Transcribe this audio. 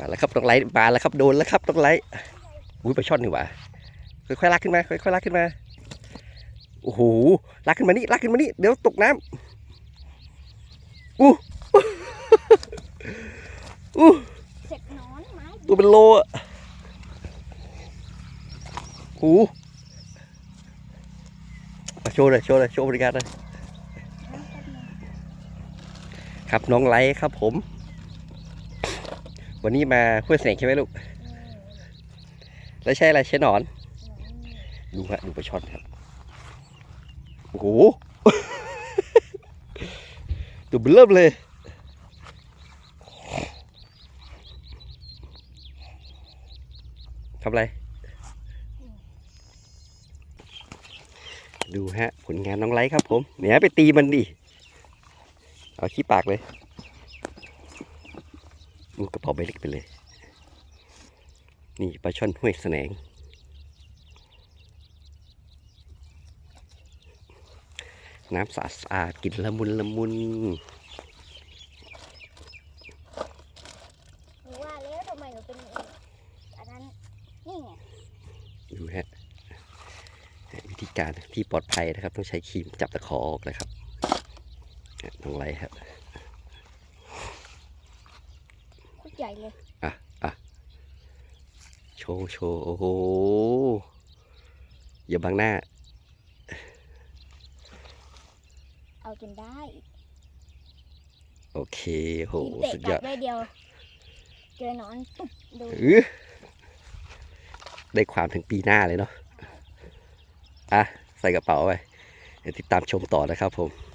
มาแล้วครับน้องไลท์มาแล้วครับโดนแล้วครับน้องไลท์อุ้ยปลาช่อนนี่หว่าค่อยๆลากขึ้นมาค่อยๆลากขึ้นมาโอ้โหลากขึ้นมานี่ลากขึ้นมานี่เดี๋ยวตกน้ำอู้อู้อู้ตัวเป็นโลอะโอ้โหมาโชว์เลยโชว์เลยโชว์บริการเลยครับน้องไลท์ครับผม วันนี้มาห้วยแสงใช่ไหมลูก แล้วใช่อะไรใช่หนอน ดูฮะดูปลาช่อนครับ โอ้โหตัวเบลเริ่มเลย ทำอะไร ดูฮะ ผลงานน้องไลท์ครับผม เนี่ยไปตีมันดิ เอาขี้ปากเลย มึงกระเป๋าใบเล็กไปเลย นี่ปลาช่อนห้วยแสนง น้ำสะอาดๆกินละมุนละมุนหนูว่าแล้วทำไมหนูเป็นอย่างนี้อันนั้นนี่ไงดูฮะวิธีการที่ปลอดภัยนะครับ ต้องใช้ครีมจับตะขอออกนะครับเนี่ยน้องไลท์ครับ โคตร ใหญ่เลยโชว์โชว์โอ้โหอย่าบังหน้า เอาจนได้โอเคโหเตะสุดกยลัอบดได้เดียว เจอหนอนปุ๊บดูอื้อได้ความถึงปีหน้าเลยเนาะอะใส่กระเป๋าไปเดี๋ยวติดตามชมต่อนะครับผม